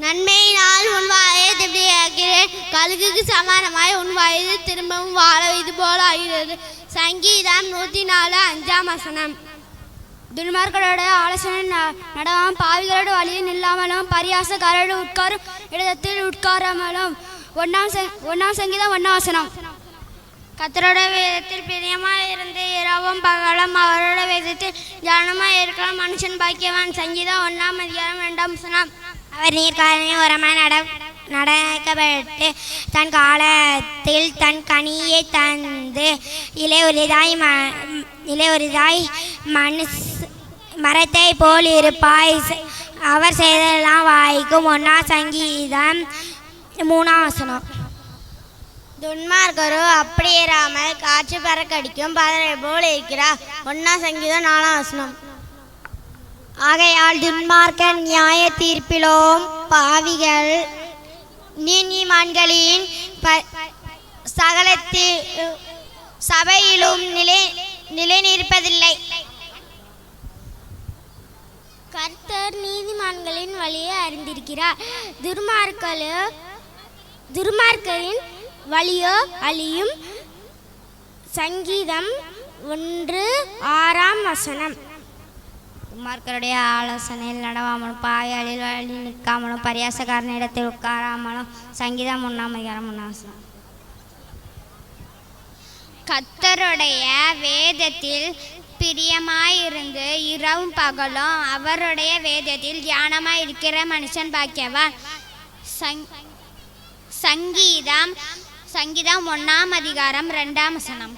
நன்மையினால் உன் வாயை திருப்தியாக்கிறேன் கழுகுக்கு சமானமாய் உன் வயது திரும்பவும் வாழ இது போல ஆகிறது. சங்கீதம் நூற்றி நாலு அஞ்சாம் வசனம். துன்மார்களோட ஆலோசனை ந- நடவாம பாவிகளோட வழியில் நில்லாமலும் பரியாசக்காரோடு உட்காரும் இடத்தில் உட்காராமலும். ஒன்றாம் ச ஒன்றாம் சங்கீதம் ஒன்றாம் வசனம். கத்தரோட வேதத்தில் பிரியமாக இருந்து இரவும் பகலும் அவரோட வேதத்தில் தியானமாக இருக்கலாம். மனுஷன் பாக்கியவான். சங்கீதம் ஒன்றாம் அதிகாரம் ரெண்டாம் சுனாம் அவர் நீர்காலனி உரமாக நட நடக்கப்பட்டு தன் காலத்தில் தன் கனியை தந்து இலையுரிதாய் ம இலையுரிதாய் மனுஷ மரத்தை போல் இருப்பாய். அவர் செய்தெல்லாம் வாய்க்கும். ஒன்றா சங்கீதம் மூணாம் வசனம். துன்மார்க்கரோ அப்படியேறாமல் காற்று பறக்கடிக்கும் பதனை போல் இருக்கிறார் ஒன்னா சங்கீதம் நாலாம் வசனம். ஆகையால் துன்மார்க்கன் நியாய தீர்ப்பிலும் பாவிகள். நீதிமான்களின் ப- சகலத்தி சபையிலும் நிலை நிலை நிற்பதில்லை கர்த்தர் நீதிமான்களின் வழியை அறிந்திருக்கிறார். துர்மார்களோ துர்மார்க்கரின் வழியோ அழியும் சங்கீதம் ஒன்று ஆறாம் வசனம். துர்மார்க்கருடைய ஆலோசனையில் நடவாமலும் பாயாளில் வழி நிற்காமலும் பரியாசக்காரன் இடத்தில் உட்காராமலும் சங்கீதம் ஒன்றாம் அதிகாரம் ஒன்றாம் வசனம். கத்தருடைய வேதத்தில் பிரியமாயிருந்து இரவும் பகலும் அவருடைய வேதத்தில் தியானமாய் இருக்கிற மனுஷன் பாக்கியவான். சங் சங்கீதம் சங்கீதம் ஒன்றாம் அதிகாரம் ரெண்டாம் வசனம்.